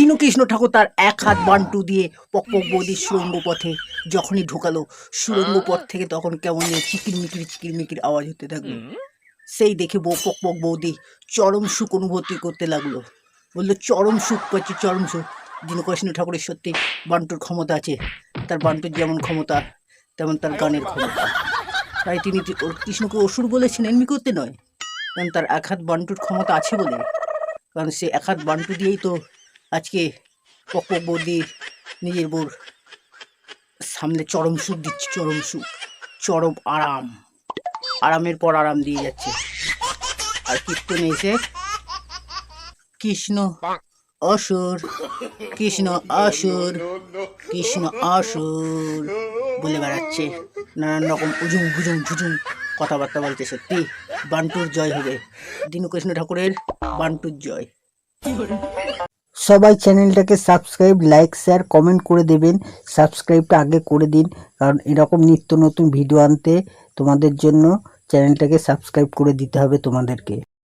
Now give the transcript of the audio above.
দীনকৃষ্ণ ঠাকুর তার এক হাত বান্টু দিয়ে পকপক বৌদির সুরঙ্গ পথে যখনই ঢোকালো, সুরঙ্গ পথ থেকে তখন কেমন চিকির মিকির চিকির মিকির আওয়াজ হতে থাকল। সেই দেখে বউ পকপক বৌদি চরম সুখ অনুভূতি করতে লাগল। বলল, চরম সুখ পাচ্ছি, চরম সুখ। দীনকৃষ্ণ ঠাকুরের সত্যি বান্টুর ক্ষমতা আছে। তার বান্টুর যেমন ক্ষমতা, তেমন তার গানের ক্ষমতা। তাই তিনি কৃষ্ণকে অসুর বলেছেন এমনি করতে নয়। কারণ তার এক হাত বান্টুর ক্ষমতা আছে বলে। কারণ সে এক হাত বান্টু দিয়েই তো আজকে পকপক বৌদি নিজের বউর সামনে চরম সুখ দিচ্ছে, চরম সুখ, চরম আরাম। আরামের পর আরাম দিয়ে যাচ্ছে। আর কীর্তনে এসে কৃষ্ণ অসুর কৃষ্ণ অসুর কৃষ্ণ অসুর বলে বেড়াচ্ছে। নানান রকম উজুম ভুজুম ঝুজুম কথাবার্তা বলছে সত্যি। বান্টুর জয় হবে। দীনকৃষ্ণ ঠাকুরের বান্টুর জয়। সবাই চ্যানেলটাকে সাবস্ক্রাইব, লাইক, শেয়ার, কমেন্ট করে দেবেন। সাবস্ক্রাইবটা আগে করে দিন, কারণ এরকম নিত্য নতুন ভিডিও আনতে তোমাদের জন্য চ্যানেলটাকে সাবস্ক্রাইব করে দিতে হবে তোমাদেরকে।